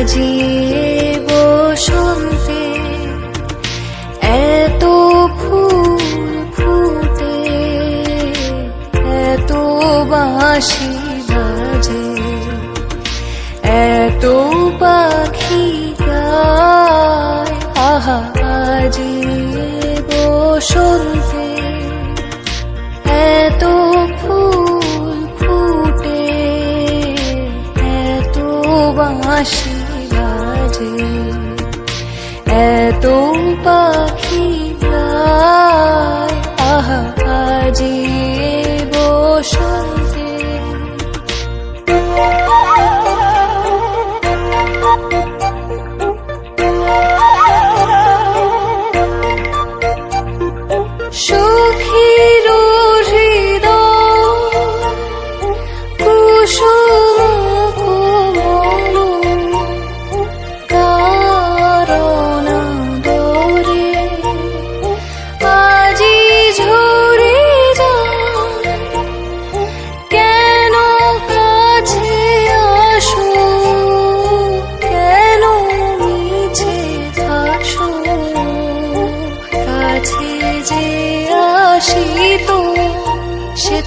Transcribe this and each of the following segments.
আজি বসন্তে এত ফুল ফুটে, এত বাঁশি বাজে, এত পাখি গায়, আহা আজি বসন্তে এত ফুল ফুটে, এত বাঁশি এত পাখি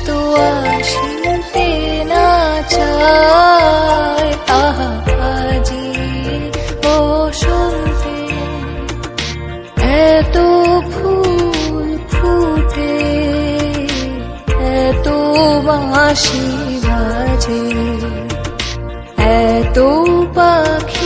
তো আসিতে না চায় আহা আজি বসন্তে। এত ফুল ফুটে, এত বাঁশি বাজে, এত পাখি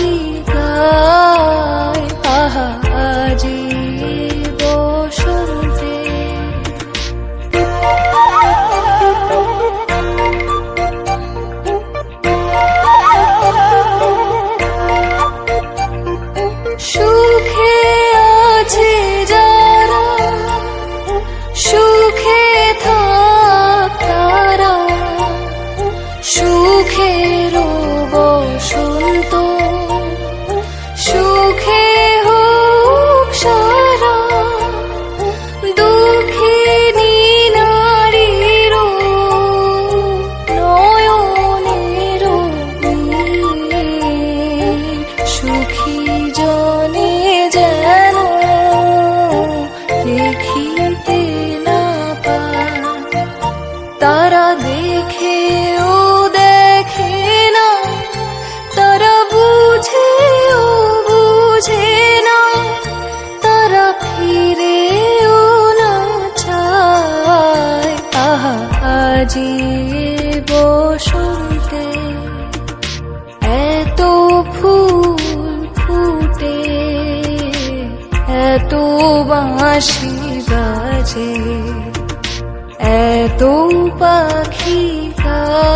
আজি বসন্তে এত ফুল ফুটে এত বাঁশি বাজে এত পাখি গায়।